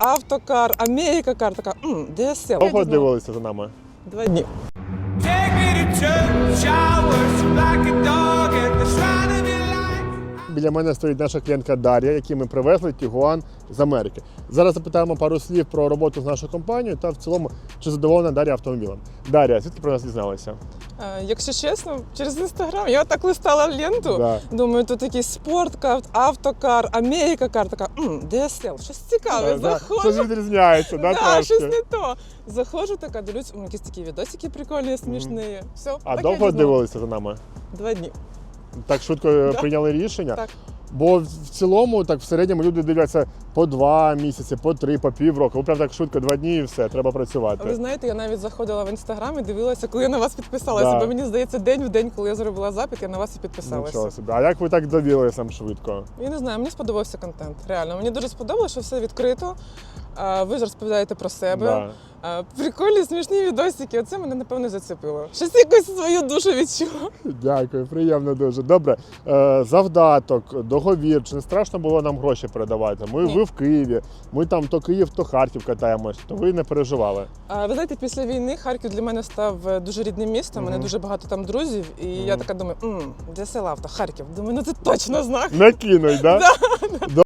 автокар, Америка кар. Така м, DSL. Довго дивилися за нами? Два дні. Take me to church, I worship like a dog at the shrine of your life. Біля мене стоїть наша клієнтка Дар'я, яку ми привезли Тігуан з Америки. Зараз запитаємо пару слів про роботу з нашою компанією та в цілому, чи задоволена Дар'я автомобілем. Дар'я, звідки про нас дізналася? Е, Якщо чесно, через інстаграм я так листала ленту. Да. Думаю, тут якийсь спорткар, автокар, Америка кар. Така м, DSL, щось цікаве. Е, да. Заходжу. Щось відрізняється, да, Да, щось не то. Заходжу, така дивлюсь, м, якісь такі відосики прикольні, смішні. Все, А так довго я дивилися за нами? Два дні. Так швидко Да. прийняли рішення. Так. Бо в цілому, так в середньому люди дивляться по два місяці, по три, по пів року. Ви прям так швидко два дні і все, треба працювати. Ви знаєте, я навіть заходила в інстаграм і дивилася, коли я на вас підписалася. Да. Бо мені здається, день в день, коли я зробила запит, я на вас і підписалася. Нічого собі. А як ви так довірилися нам швидко? Я не знаю, мені сподобався контент. Реально, мені дуже сподобалося, що все відкрито. Ви ж розповідаєте про себе. Да. Прикольні, смішні відосики. Оце мене напевно зацепило. Щось якусь свою душу відчула. Дякую, приємно дуже. Добре, е, завдаток, договір. Чи не страшно було нам гроші передавати? Ми Ні. ви в Києві. Ми там то Київ, то Харків катаємось, то ви не переживали. А, Ви знаєте, після війни Харків для мене став е, дуже рідним містом. У мене дуже багато там друзів. І я така думаю, мм, де села авто, Харків. Думаю, ну це точно знак. Не кинуть, да?